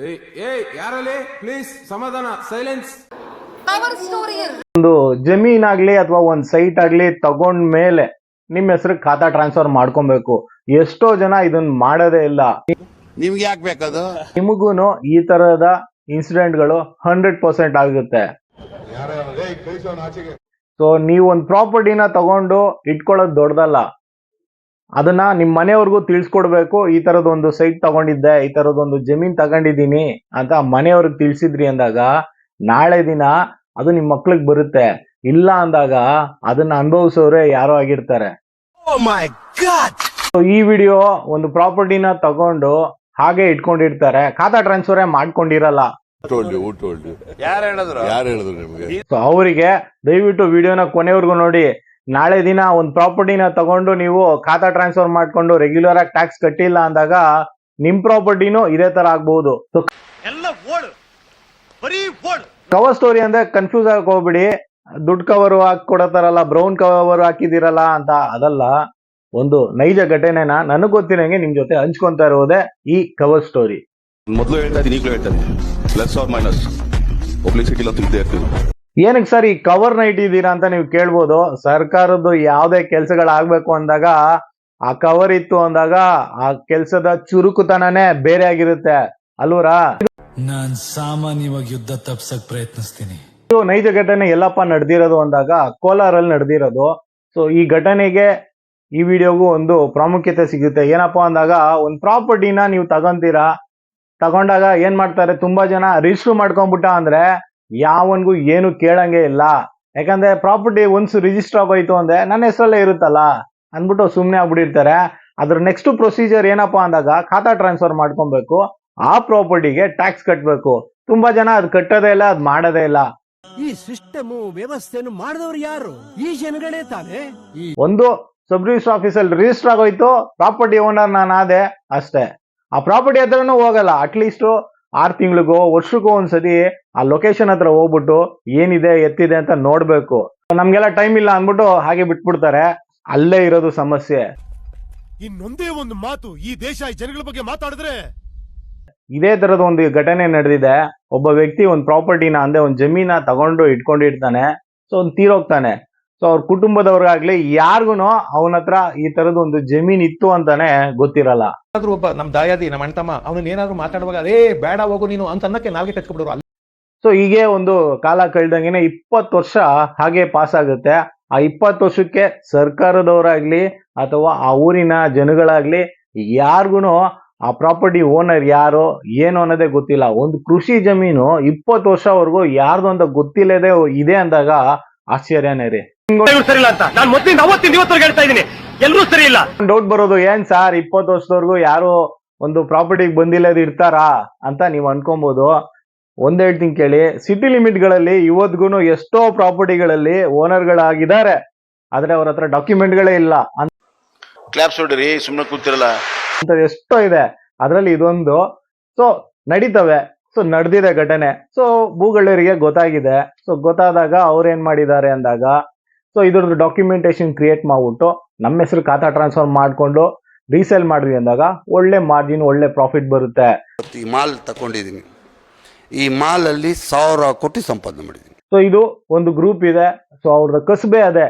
ಯಾರಲ್ಲಿ? ಪ್ಲೀಸ್ ಸಮಾಧಾನ ಸೈಲೆನ್ಸ್ ಒಂದು ಜಮೀನ್ ಆಗ್ಲಿ ಅಥವಾ ಒಂದ್ ಸೈಟ್ ಆಗ್ಲಿ ತಗೊಂಡ್ ಮೇಲೆ ನಿಮ್ ಹೆಸರು ಖಾತಾ ಟ್ರಾನ್ಸ್ಫರ್ ಮಾಡ್ಕೊಬೇಕು. ಎಷ್ಟೋ ಜನ ಇದನ್ನ ಮಾಡೋದೇ ಇಲ್ಲ. ನಿಮ್ಗೆ ಯಾಕೆ ಬೇಕದು? ನಿಮಗೂನು ಈ ತರದ ಇನ್ಸಿಡೆಂಟ್ಗಳು ಹಂಡ್ರೆಡ್ ಪರ್ಸೆಂಟ್ ಆಗುತ್ತೆ. ಸೊ ನೀವೊಂದ್ ಒಂದು ಪ್ರಾಪರ್ಟಿನ ತಗೊಂಡು ಇಟ್ಕೊಳ್ಳೋದು ದೊಡ್ಡದಲ್ಲ. ಅದನ್ನ ನಿಮ್ ಮನೆಯವ್ರಿಗೂ ತಿಳಿಸ್ಕೊಡ್ಬೇಕು ಈ ತರದೊಂದು ಸೈಟ್ ತಗೊಂಡಿದ್ದೆ ಈ ತರದೊಂದು ಜಮೀನ್ ತಗೊಂಡಿದ್ದೀನಿ ಅಂತ ಮನೆಯವ್ರಿಗೆ ತಿಳಿಸಿದ್ರಿ ಅಂದಾಗ ನಾಳೆ ದಿನ ಅದು ನಿಮ್ ಮಕ್ಳಿಗೆ ಬರುತ್ತೆ. ಇಲ್ಲ ಅಂದಾಗ ಅದನ್ನ ಅನುಭವಿಸೋರೆ ಯಾರೋ ಆಗಿರ್ತಾರೆ. So, ಈ ವಿಡಿಯೋ ಒಂದು ಪ್ರಾಪರ್ಟಿನ ತಗೊಂಡು ಹಾಗೆ ಇಟ್ಕೊಂಡಿರ್ತಾರೆ. ಖಾತಾ ಟ್ರಾನ್ಸ್ಫರ್ ಮಾಡ್ಕೊಂಡಿರಲ್ಲ. ಯಾರು ಹೇಳಿದ್ರು? ಯಾರು ಹೇಳಿದ್ರು ನಿಮ್ಗೆ? ಸೊ ಅವರಿಗೆ ದಯವಿಟ್ಟು ವಿಡಿಯೋನ ಕೊನೆವರೆಗೂ ನೋಡಿ. ನಾಳೆ ದಿನ ಒಂದು ಪ್ರಾಪರ್ಟಿನ ತಗೊಂಡು ನೀವು ಖಾತಾ ಟ್ರಾನ್ಸ್ಫರ್ ಮಾಡ್ಕೊಂಡು ರೆಗ್ಯುಲರ್ ಆಗಿ ಟ್ಯಾಕ್ಸ್ ಕಟ್ಟಿಲ್ಲ ಅಂದಾಗ ನಿಮ್ ಪ್ರಾಪರ್ಟಿನೂ ಇದೇ ತರ ಆಗ್ಬಹುದು. ಕವರ್ ಸ್ಟೋರಿ ಅಂದ್ರೆ ಕನ್ಫ್ಯೂಸ್ ಆಗಕ್ ಹೋಗ್ಬಿಡಿ. ದುಡ್ಡು ಕವರ್ ಹಾಕಿ ಕೊಡತಾರಲ್ಲ ಬ್ರೌನ್ ಕವರ್ ಹಾಕಿದಿರಲ್ಲ ಅಂತ ಅದಲ್ಲ. ಒಂದು ನೈಜ ಘಟನೆನ ನನಗ್ ಗೊತ್ತಿರಂಗೆ ನಿಮ್ ಜೊತೆ ಹಂಚ್ಕೊಂತ ಇರೋದೇ ಈ ಕವರ್ ಸ್ಟೋರಿ ಮೊದಲು ಹೇಳ್ತಾ ಇದ್ದೀನಿ ಈಗಲೂ ಹೇಳ್ತಾ ಇದ್ದೀನಿ. ಪ್ಲಸ್ ಆರ್ ಮೈನಸ್ ಇದ್ದೇ ಇರ್ತೀವಿ. ಏನಕ್ಕೆ ಸರ್ ಈ ಕವರ್ ನೈಟ್ ಇಟ್ಟಿದ್ದೀರಾ ಅಂತ ನೀವು ಕೇಳ್ಬೋದು? ಸರ್ಕಾರದ್ದು ಯಾವುದೇ ಕೆಲಸಗಳಾಗಬೇಕು ಅಂದಾಗ ಆ ಕವರ್ ಇತ್ತು ಅಂದಾಗ ಆ ಕೆಲಸದ ಚುರುಕುತನನೇ ಬೇರೆ ಆಗಿರುತ್ತೆ. ಅಲ್ವರಾ? ನಾನು ಸಾಮಾನ್ಯವಾಗಿ ಯುದ್ಧ ತಪ್ಸಕ್ ಪ್ರಯತ್ನಿಸ್ತೀನಿ. ಇದು ನೈಜ ಘಟನೆ ಎಲ್ಲಪ್ಪ ನಡೆದಿರೋದು ಅಂದಾಗ ಕೋಲಾರಲ್ಲಿ ನಡೆದಿರೋದು. ಸೊ ಈ ಘಟನೆಗೆ ಈ ವಿಡಿಯೋಗೂ ಒಂದು ಪ್ರಾಮುಖ್ಯತೆ ಸಿಗುತ್ತೆ. ಏನಪ್ಪಾ ಅಂದಾಗ ಒಂದು ಪ್ರಾಪರ್ಟಿನ ನೀವು ತಗೊಂತೀರಾ? ತಗೊಂಡಾಗ ಏನ್ ಮಾಡ್ತಾರೆ? ತುಂಬಾ ಜನ ರಿಜಿಸ್ಟರ್ ಮಾಡ್ಕೊಂಡ್ಬಿಟ್ಟ ಅಂದ್ರೆ ಯಾವನ್ಗೂ ಏನು ಕೇಳಂಗೆ ಇಲ್ಲ. ಯಾಕಂದ್ರೆ ಪ್ರಾಪರ್ಟಿ ಒನ್ಸ್ ರಿಜಿಸ್ಟರ್ ಆಗೋಯ್ತು ಅಂದ್ರೆ ನನ್ನ ಹೆಸರಲ್ಲೇ ಇರುತ್ತಲ್ಲ ಅಂದ್ಬಿಟ್ಟು ಸುಮ್ಮನೆ ಆಗ್ಬಿಟ್ಟಿರ್ತಾರೆ. ಅದ್ರ ನೆಕ್ಸ್ಟ್ ಪ್ರೊಸೀಜರ್ ಏನಪ್ಪಾ ಅಂದಾಗ ಖಾತಾ ಟ್ರಾನ್ಸ್ಫರ್ ಮಾಡ್ಕೊಬೇಕು. ಆ ಪ್ರಾಪರ್ಟಿಗೆ ಟ್ಯಾಕ್ಸ್ ಕಟ್ಟಬೇಕು ತುಂಬಾ ಜನ ಅದು ಕಟ್ಟೋದೇ ಇಲ್ಲ ಅದು ಮಾಡೋದೇ ಇಲ್ಲ. ಈ ಸಿಸ್ಟಮ್ ವ್ಯವಸ್ಥೆಯನ್ನು ಮಾಡಿದವರು ಯಾರು? ಈ ಜನಗಳೇ ತಾನೇ? ಒಂದು ಸಬ್ ರಿಜಿಸ್ಟರ್ ಆಫೀಸಲ್ಲಿ ರಿಜಿಸ್ಟರ್ ಆಗೋಯ್ತು ಪ್ರಾಪರ್ಟಿ ಓನರ್ ನಾನು ಆದೆ ಅಷ್ಟೇ. ಆ ಪ್ರಾಪರ್ಟಿ ಹತ್ರನೂ ಹೋಗಲ್ಲ ಅಟ್ಲೀಸ್ಟ್ ಆರ್ ತಿಂಗಳಿಗೋ ವರ್ಷಕ್ಕೋ ಒಂದ್ಸತಿ ಆ ಲೊಕೇಶನ್ ಹತ್ರ ಹೋಗ್ಬಿಟ್ಟು ಏನಿದೆ ಎತ್ತಿದೆ ಅಂತ ನೋಡ್ಬೇಕು. ನಮ್ಗೆಲ್ಲ ಟೈಮ್ ಇಲ್ಲ ಅಂದ್ಬಿಟ್ಟು ಹಾಗೆ ಬಿಟ್ಬಿಡ್ತಾರೆ. ಅಲ್ಲೇ ಇರೋದು ಸಮಸ್ಯೆ. ಇನ್ನೊಂದೇ ಒಂದು ಮಾತು ಈ ದೇಶ ಈ ಜನಗಳ ಬಗ್ಗೆ ಮಾತಾಡಿದ್ರೆ? ಇದೇ ತರದ ಒಂದು ಘಟನೆ ನಡೆದಿದೆ. ಒಬ್ಬ ವ್ಯಕ್ತಿ ಒಂದು ಪ್ರಾಪರ್ಟಿನ ಅಂದ್ರೆ ಒಂದು ಜಮೀನ ತಗೊಂಡು ಇಟ್ಕೊಂಡಿರ್ತಾನೆ. ಸೊ ಅವ್ನು ತೀರೋಗ್ತಾನೆ. ಸೊ ಅವ್ರ ಕುಟುಂಬದವ್ರಿಗಾಗ್ಲಿ ಯಾರಿಗೂ ಅವನ ಹತ್ರ ಈ ತರದ ಒಂದು ಜಮೀನ್ ಇತ್ತು ಅಂತಾನೆ ಗೊತ್ತಿರಲ್ಲ. ಏನಾದ್ರೂ ಒಬ್ಬ ನಮ್ ದಾಯಾದಿ ನಮ್ಮ ಅಣ್ತಮ್ಮ ಅವನು ಏನಾದ್ರು ಮಾತಾಡುವಾಗ ಅದೇ ಬೇಡ ಹೋಗು ನೀನು ಅಂತ ಅನ್ನಕ್ಕೆ ನಾಲ್ಗೆ ಕಚ್ಕೊಬಿಡೋರು ಅಲ್ಲಿ ಸೊ ಹೀಗೆ ಒಂದು ಕಾಲ ಕಳೆದಂಗೆ ಇಪ್ಪತ್ತು ವರ್ಷ ಹಾಗೆ ಪಾಸ್ ಆಗುತ್ತೆ. ಆ ಇಪ್ಪತ್ತು ವರ್ಷಕ್ಕೆ ಸರ್ಕಾರದವರಾಗ್ಲಿ ಅಥವಾ ಆ ಊರಿನ ಜನಗಳಾಗ್ಲಿ ಯಾರಿಗೂ ಆ ಪ್ರಾಪರ್ಟಿ ಓನರ್ ಯಾರು ಏನು ಅನ್ನೋದೇ ಗೊತ್ತಿಲ್ಲ. ಒಂದು ಕೃಷಿ ಜಮೀನು ಇಪ್ಪತ್ತು ವರ್ಷವರೆಗೂ ಯಾರ್ದು ಅಂತ ಗೊತ್ತಿಲ್ಲದೆ ಇದೆ ಅಂದಾಗ ಆಶ್ಚರ್ಯನೇ ರೀ. ಸರಿ ಇಲ್ಲ ಅಂತ. ನಾನು ಮೊದಲಿಂದ ಅವತ್ತಿಂದ ಇವತ್ತು ಹೇಳ್ತಾ ಇದ್ದೀನಿ. ಎಲ್ಲರೂ ಸರಿ ಇಲ್ಲ ಡೌಟ್ ಬರೋದು ಏನ್ ಸರ್ ಇಪ್ಪತ್ತು ವರ್ಷದವರೆಗೂ ಯಾರು ಒಂದು ಪ್ರಾಪರ್ಟಿಗೆ ಬಂದಿಲ್ಲದ ಇರ್ತಾರಾ? ಅಂತ ನೀವು ಅನ್ಕೊಬಹುದು ಒಂದ್ ಹೇಳ್ತೀನಿ ಕೇಳಿ. ಸಿಟಿ ಲಿಮಿಟ್ಗಳಲ್ಲಿ ಇವತ್ಗೂ ಎಷ್ಟೋ ಪ್ರಾಪರ್ಟಿಗಳಲ್ಲಿ ಓನರ್ಗಳಾಗಿದ್ದಾರೆ ಆದ್ರೆ ಅವ್ರ ಹತ್ರ ಡಾಕ್ಯುಮೆಂಟ್ಗಳೇ ಇಲ್ಲ. ಕ್ಲಾಪ್ಸ್ ಹೊಡ್ರಿ ಸುಮ್ಮನೆ ಕೂತಿರಲ್ಲ. ಅಂತ ಎಷ್ಟೋ ಇದೆ. ಅದರಲ್ಲಿ ಇದೊಂದು. ಸೊ ನಡೀತವೆ. ಸೊ ನಡೆದಿದೆ ಘಟನೆ. ಸೊ ಭೂಗಳರಿಗೆ ಗೊತ್ತಾಗಿದೆ. ಸೊ ಗೊತ್ತಾದಾಗ ಅವ್ರೇನ್ ಏನ್ ಮಾಡಿದ್ದಾರೆ ಅಂದಾಗ ಸೊ ಇದ್ರದ್ದು ಡಾಕ್ಯುಮೆಂಟೇಶನ್ ಕ್ರಿಯೇಟ್ ಮಾಡ್ಬಿಟ್ಟು ನಮ್ಮ ಹೆಸರು ಖಾತಾ ಟ್ರಾನ್ಸ್ಫರ್ ಮಾಡಿಕೊಂಡು ರೀಸೇಲ್ ಮಾಡಿದ್ವಿ ಅಂದಾಗ ಒಳ್ಳೆ ಮಾರ್ಜಿನ್ ಒಳ್ಳೆ ಪ್ರಾಫಿಟ್ ಬರುತ್ತೆ. ಈ ಮಾಲ್ ತಗೊಂಡಿದ್ದೀನಿ. ಈ ಮಾಲಲ್ಲಿ ಸಾವಿರ ಕೋಟಿ ಸಂಪಾದನೆ ಮಾಡಿದ್ದೀನಿ. ಸೊ ಇದು ಒಂದು ಗ್ರೂಪ್ ಇದೆ. ಸೊ ಅವ್ರದ್ದು ಕಸಬೆ ಅದೇ.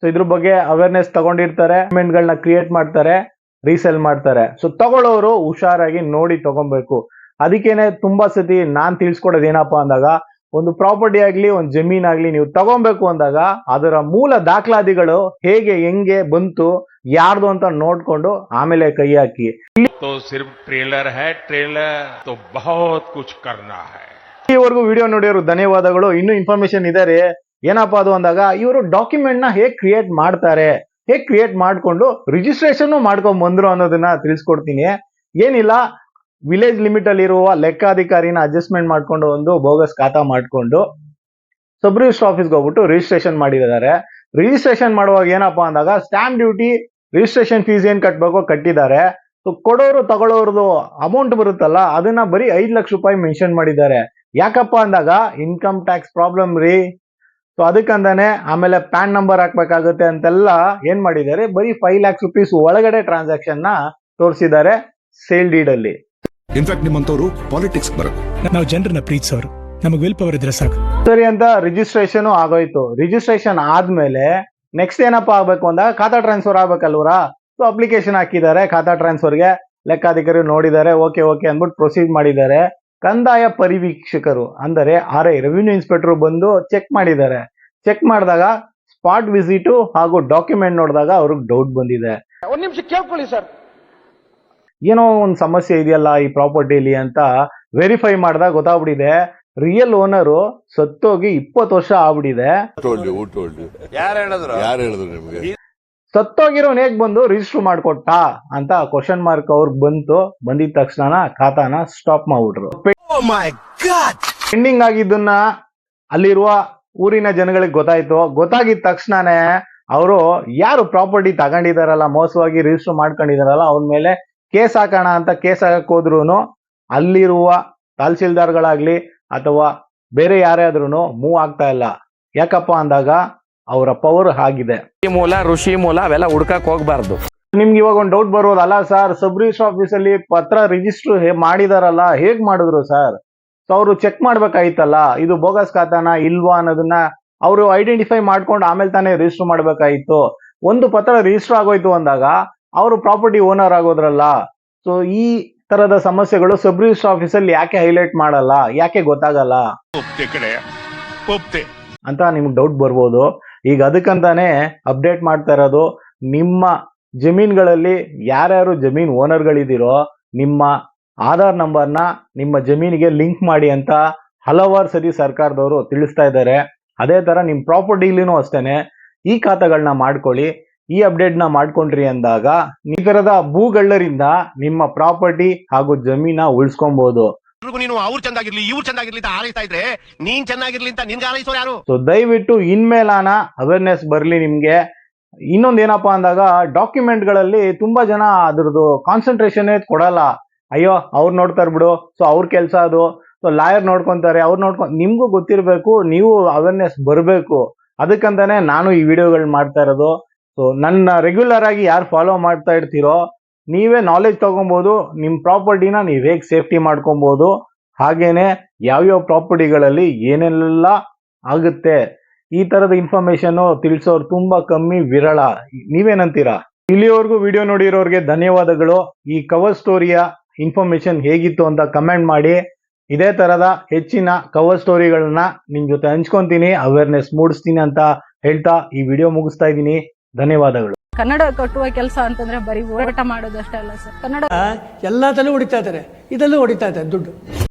ಸೊ ಇದ್ರ ಬಗ್ಗೆ ಅವೇರ್ನೆಸ್ ತಗೊಂಡಿರ್ತಾರೆ ಗಳನ್ನ ಕ್ರಿಯೇಟ್ ಮಾಡ್ತಾರೆ ರೀಸೇಲ್ ಮಾಡ್ತಾರೆ. ಸೊ ತಗೊಳ್ಳೋರು ಹುಷಾರಾಗಿ ನೋಡಿ ತಗೊಬೇಕು. ಅದಕ್ಕೇನೆ ತುಂಬಾ ಸತಿ ನಾನ್ ತಿಳ್ಸ್ಕೊಡೋದು ಏನಪ್ಪಾ ಅಂದಾಗ ಒಂದು ಪ್ರಾಪರ್ಟಿ ಆಗಲಿ ಒಂದು ಜಮೀನ್ ಆಗಲಿ ನೀವು ತಗೊಬೇಕು ಅಂದಾಗ ಅದರ ಮೂಲ ದಾಖಲಾತಿಗಳು ಹೇಗೆ ಹೆಂಗೆ ಬಂತು ಯಾರ್ದು ಅಂತ ನೋಡ್ಕೊಂಡು ಆಮೇಲೆ ಕೈ ಹಾಕಿ. ಟ್ರೇಲರ್ ಹೈ ಟ್ರೇಲರ್ ಬಹುತ್ ಕುಚ್ ಕರ್ನಾ ವಿಡಿಯೋ ನೋಡಿರೋ ಧನ್ಯವಾದಗಳು. ಇನ್ನೂ ಇನ್ಫಾರ್ಮೇಶನ್ ಇದಾರೆ. ಏನಪ್ಪಾ ಅದು ಅಂದಾಗ ಇವರು ಡಾಕ್ಯುಮೆಂಟ್ನ ಹೇಗೆ ಕ್ರಿಯೇಟ್ ಮಾಡ್ತಾರೆ ಹೇಗೆ ಕ್ರಿಯೇಟ್ ಮಾಡ್ಕೊಂಡು ರಿಜಿಸ್ಟ್ರೇಷನ್ ಮಾಡ್ಕೊಂಡ್ ಬಂದ್ರು ಅನ್ನೋದನ್ನ ತಿಳಿಸ್ಕೊಡ್ತೀನಿ. ಏನಿಲ್ಲ ವಿಲೇಜ್ ಲಿಮಿಟ್ ಅಲ್ಲಿ ಇರುವ ಲೆಕ್ಕಾಧಿಕಾರಿನ ಅಡ್ಜಸ್ಟ್ಮೆಂಟ್ ಮಾಡ್ಕೊಂಡು ಒಂದು ಬೋಗಸ್ ಖಾತಾ ಮಾಡ್ಕೊಂಡು ಸಬ್ ರಿಜಿಸ್ಟರ್ ಆಫೀಸ್ಗೆ ಹೋಗ್ಬಿಟ್ಟು ರಿಜಿಸ್ಟ್ರೇಷನ್ ಮಾಡಿದ್ದಾರೆ. ರಿಜಿಸ್ಟ್ರೇಷನ್ ಮಾಡುವಾಗ ಏನಪ್ಪಾ ಅಂದಾಗ ಸ್ಟಾಂಪ್ ಡ್ಯೂಟಿ ರಿಜಿಸ್ಟ್ರೇಷನ್ ಫೀಸ್ ಏನ್ ಕಟ್ಬೇಕು ಕಟ್ಟಿದ್ದಾರೆ. ಸೊ ಕೊಡೋರು ತಗೊಳ್ಳೋರ್ದು ಅಮೌಂಟ್ ಬರುತ್ತಲ್ಲ, ಅದನ್ನ ಬರೀ ಐದು ಲಕ್ಷ ರೂಪಾಯಿ ಮೆನ್ಷನ್ ಮಾಡಿದ್ದಾರೆ. ಯಾಕಪ್ಪ ಅಂದಾಗ ಇನ್ಕಮ್ ಟ್ಯಾಕ್ಸ್ ಪ್ರಾಬ್ಲಮ್ ರೀ. ಸೊ ಅದಕ್ಕಂದಾನೆ ಆಮೇಲೆ ಪ್ಯಾನ್ ನಂಬರ್ ಹಾಕ್ಬೇಕಾಗುತ್ತೆ ಅಂತೆಲ್ಲ ಏನ್ ಮಾಡಿದ್ದಾರೆ, ಬರೀ ಫೈವ್ ಲ್ಯಾಕ್ಸ್ ರುಪೀಸ್ ಒಳಗಡೆ ಟ್ರಾನ್ಸಾಕ್ಷನ್ನ ತೋರಿಸಿದ್ದಾರೆ ಸೇಲ್ ಡೀಡ್ ಅಲ್ಲಿ. ಇನ್ಫ್ಯಾಕ್ಟ್ ನಿಮ್ಮಂತವ್ರು ಪಾಲಿಟಿಕ್ಸ್ ಬರೋದು ನಾವು ಜನರನ್ನ ಪ್ರೀತಿಸೋರು ನಮಗೆ ವಿಲ್ ಪವರ್ ಇದ್ರೆ ಸಾಕು. ಸರಿ ಅಂತ ರಿಜಿಸ್ಟ್ರೇಷನ್ ಆಗೋಯ್ತು. ರಿಜಿಸ್ಟ್ರೇಷನ್ ಆದ್ಮೇಲೆ ನೆಕ್ಸ್ಟ್ ಏನಪ್ಪಾ ಆಗ್ಬೇಕು ಅಂದಾಗ ಖಾತಾ ಟ್ರಾನ್ಸ್ಫರ್ ಆಗ್ಬೇಕಲ್ವರಾ? ಸೊ ಅಪ್ಲಿಕೇಶನ್ ಹಾಕಿದ್ದಾರೆ ಖಾತಾ ಟ್ರಾನ್ಸ್ಫರ್ಗೆ ಲೆಕ್ಕಾಧಿಕಾರಿ ನೋಡಿದ್ದಾರೆ ಓಕೆ ಓಕೆ ಅಂದ್ಬಿಟ್ಟು ಪ್ರೊಸೀಡ್ ಮಾಡಿದ್ದಾರೆ. ಕಂದಾಯ ಪರಿವೀಕ್ಷಕರು ಅಂದರೆ ಆರ್ ಐ ರೆವಿನ್ಯೂ ಇನ್ಸ್ಪೆಕ್ಟರ್ ಬಂದು ಚೆಕ್ ಮಾಡಿದ್ದಾರೆ. ಚೆಕ್ ಮಾಡಿದಾಗ ಸ್ಪಾಟ್ ವಿಸಿಟು ಹಾಗೂ ಡಾಕ್ಯುಮೆಂಟ್ ನೋಡಿದಾಗ ಅವ್ರಿಗೆ ಡೌಟ್ ಬಂದಿದೆ. ಒಂದು ನಿಮಿಷ ಕೇಳ್ಕೊಳ್ಳಿ ಸರ್. ಏನೋ ಒಂದು ಸಮಸ್ಯೆ ಇದೆಯಲ್ಲ ಈ ಪ್ರಾಪರ್ಟಿಲಿ ಅಂತ ವೆರಿಫೈ ಮಾಡಿದಾಗ ಗೊತ್ತಾಗ್ಬಿಟ್ಟಿದೆ. ರಿಯಲ್ ಓನರು ಸತ್ತೋಗಿ ಇಪ್ಪತ್ತು ವರ್ಷ ಆಗ್ಬಿಟ್ಟಿದೆ. ಯಾರು ಹೇಳಿದ್ರು? ಯಾರು ಹೇಳಿದ್ರು ನಿಮ್ಗೆ? ಸತ್ತೋಗಿರೋನ್ ಹೇಗ್ ಬಂದು ರಿಜಿಸ್ಟರ್ ಮಾಡ್ಕೊಟ್ಟ ಅಂತ ಕ್ವಶನ್ ಮಾರ್ಕ್ ಅವ್ರಿಗೆ ಬಂತು. ಬಂದಿದ ತಕ್ಷಣ ಖಾತಾನ ಸ್ಟಾಪ್ ಮಾಡ್ಬಿಟ್ರು. ಪೆಂಡಿಂಗ್ ಆಗಿದ್ದನ್ನ ಅಲ್ಲಿರುವ ಊರಿನ ಜನಗಳಿಗೆ ಗೊತ್ತಾಯ್ತು. ಗೊತ್ತಾಗಿದ ತಕ್ಷಣನೇ ಅವರು ಯಾರು ಪ್ರಾಪರ್ಟಿ ತಗೊಂಡಿದಾರಲ್ಲ ಮೋಸವಾಗಿ ರಿಜಿಸ್ಟರ್ ಮಾಡ್ಕೊಂಡಿದಾರಲ್ಲ ಅವ್ರ ಮೇಲೆ ಕೇಸ್ ಹಾಕೋಣ ಅಂತ ಕೇಸ್ ಹಾಕಕ್ ಹೋದ್ರು ಅಲ್ಲಿರುವ ತಹಸೀಲ್ದಾರ್ಗಳಾಗ್ಲಿ ಅಥವಾ ಬೇರೆ ಯಾರೇ ಆದ್ರೂ ಮೂವ್ ಆಗ್ತಾ ಇಲ್ಲ. ಯಾಕಪ್ಪ ಅಂದಾಗ ಅವರ ಪವರ್ ಆಗಿದೆ. ಮೂಲ ಋಷಿ ಮೂಲ ಅವೆಲ್ಲ ಹುಡ್ಕಕ್ ಹೋಗ್ಬಾರ್ದು. ನಿಮ್ಗೆ ಇವಾಗ ಒಂದು ಡೌಟ್ ಬರ್ಬೋದಲ್ಲ ಸರ್ ಸಬ್ ರಿಜಿಸ್ಟರ್ ಆಫೀಸ್ ಅಲ್ಲಿ ಪತ್ರ ರಿಜಿಸ್ಟರ್ ಮಾಡಿದಾರಲ್ಲ ಹೇಗ್ ಮಾಡಿದ್ರು ಸರ್ ಸೊ ಅವರು ಚೆಕ್ ಮಾಡ್ಬೇಕಾಗಿತ್ತಲ್ಲ ಇದು ಬೋಗಸ್ ಖಾತಾನ ಇಲ್ವಾ ಅನ್ನೋದನ್ನ ಅವರು ಐಡೆಂಟಿಫೈ ಮಾಡ್ಕೊಂಡು ಆಮೇಲೆ ತಾನೇ ರಿಜಿಸ್ಟರ್ ಮಾಡ್ಬೇಕಾಗಿತ್ತು ಒಂದು ಪತ್ರ ರಿಜಿಸ್ಟರ್ ಆಗೋಯ್ತು ಅಂದಾಗ ಅವರು ಪ್ರಾಪರ್ಟಿ ಓನರ್ ಆಗೋದ್ರಲ್ಲ. ಸೊ ಈ ತರದ ಸಮಸ್ಯೆಗಳು ಸಬ್ ರಿಜಿಸ್ಟರ್ ಆಫೀಸ್ ಅಲ್ಲಿ ಯಾಕೆ ಹೈಲೈಟ್ ಮಾಡಲ್ಲ? ಯಾಕೆ ಗೊತ್ತಾಗಲ್ಲ? ಅಂತ ನಿಮ್ಗೆ ಡೌಟ್ ಬರ್ಬೋದು. ಈಗ ಅದಕ್ಕಂತಾನೆ ಅಪ್ಡೇಟ್ ಮಾಡ್ತಾ ಇರೋದು ನಿಮ್ಮ ಜಮೀನ್ಗಳಲ್ಲಿ ಯಾರ್ಯಾರು ಜಮೀನ್ ಓನರ್ಗಳಿದ್ದೀರೋ ನಿಮ್ಮ ಆಧಾರ್ ನಂಬರ್ನ ನಿಮ್ಮ ಜಮೀನಿಗೆ ಲಿಂಕ್ ಮಾಡಿ ಅಂತ ಹಲವಾರು ಸತಿ ಸರ್ಕಾರದವರು ತಿಳಿಸ್ತಾ ಇದ್ದಾರೆ. ಅದೇ ತರ ನಿಮ್ಮ ಪ್ರಾಪರ್ಟಿಲಿನೂ ಅಷ್ಟೇನೆ. ಈ ಖಾತೆಗಳನ್ನ ಮಾಡ್ಕೊಳ್ಳಿ. ಈ ಅಪ್ಡೇಟ್ನ ಮಾಡ್ಕೊಂಡ್ರಿ ಅಂದಾಗ ಈ ತರದ ಭೂಗಳ್ಳರಿಂದ ನಿಮ್ಮ ಪ್ರಾಪರ್ಟಿ ಹಾಗೂ ಜಮೀನ ಉಳಿಸ್ಕೊಬಹುದು ನೀನು ಅವ್ರು ಚಂದಾಗಿರ್ಲಿ ಇವ್ರು ಚಂದಾಗಿರ್ಲಿ ಅಂತ ಹಾರೈಸ್ತಾ ಇದ್ರೆ ನೀನ್ ಚೆನ್ನಾಗಿರ್ಲಿ ಅಂತ ನಿನ್ಗೆ ಆರೈಸೋ ಯಾರು? ಸೊ ದಯವಿಟ್ಟು ಇನ್ಮೇಲಾನ ಅವೇರ್ನೆಸ್ ಬರಲಿ ನಿಮ್ಗೆ. ಇನ್ನೊಂದ್ ಏನಪ್ಪಾ ಅಂದಾಗ ಡಾಕ್ಯುಮೆಂಟ್ಗಳಲ್ಲಿ ತುಂಬಾ ಜನ ಅದ್ರದ್ದು ಕಾನ್ಸಂಟ್ರೇಷನ್ ಕೊಡಲ್ಲ. ಅಯ್ಯೋ ಅವ್ರು ನೋಡ್ತಾರೆ ಬಿಡು. ಸೊ ಅವ್ರ ಕೆಲಸ ಅದು. ಸೊ ಲಾಯರ್ ನೋಡ್ಕೊಂತಾರೆ ಅವ್ರು ನೋಡ್ಕೊ ನಿಮ್ಗೂ ಗೊತ್ತಿರ್ಬೇಕು ನೀವು ಅವೇರ್ನೆಸ್ ಬರಬೇಕು. ಅದಕ್ಕಂತಾನೆ ನಾನು ಈ ವಿಡಿಯೋಗಳು ಮಾಡ್ತಾ ಇರೋದು. ಸೊ ನನ್ನ ರೆಗ್ಯುಲರ್ ಆಗಿ ಯಾರು ಫಾಲೋ ಮಾಡ್ತಾ ಇರ್ತೀರೋ, ನೀವೇ ನಾಲೆಜ್ ತಗೊಬೋದು ನಿಮ್ಮ ಪ್ರಾಪರ್ಟಿನ ನೀವು ಹೇಗೆ ಸೇಫ್ಟಿ ಮಾಡ್ಕೊಬೋದು, ಹಾಗೇನೆ ಯಾವ್ಯಾವ ಪ್ರಾಪರ್ಟಿಗಳಲ್ಲಿ ಏನೆಲ್ಲ ಆಗುತ್ತೆ, ಈ ತರದ ಇನ್ಫಾರ್ಮೇಶನ್ ತಿಳಿಸೋರು ತುಂಬಾ ಕಮ್ಮಿ ವಿರಳ. ನೀವೇನಂತೀರಾ? ಇಲ್ಲಿವರೆಗೂ ವಿಡಿಯೋ ನೋಡಿರೋರಿಗೆ ಧನ್ಯವಾದಗಳು. ಈ ಕವರ್ ಸ್ಟೋರಿಯ ಇನ್ಫಾರ್ಮೇಶನ್ ಹೇಗಿತ್ತು ಅಂತ ಕಮೆಂಟ್ ಮಾಡಿ. ಇದೇ ತರದ ಹೆಚ್ಚಿನ ಕವರ್ ಸ್ಟೋರಿಗಳನ್ನ ನಿಮ್ ಜೊತೆ ಹಂಚ್ಕೊಂತೀನಿ ಅವೇರ್ನೆಸ್ ಮೂಡಿಸ್ತೀನಿ ಅಂತ ಹೇಳ್ತಾ ಈ ವಿಡಿಯೋ ಮುಗಿಸ್ತಾ ಇದ್ದೀನಿ. ಧನ್ಯವಾದಗಳು. ಕನ್ನಡ ಕಟ್ಟುವ ಕೆಲಸ ಅಂತಂದ್ರೆ ಬರೀ ಹೋರಾಟ ಮಾಡೋದಷ್ಟೇ ಅಲ್ಲ ಸರ್. ಕನ್ನಡ ಎಲ್ಲದಲ್ಲೂ ಹೊಡಿತಾ ಇದ್ದಾರೆ. ಇದಲ್ಲೂ ಹೊಡಿತಾ ಇದ್ದಾರೆ ದುಡ್ಡು.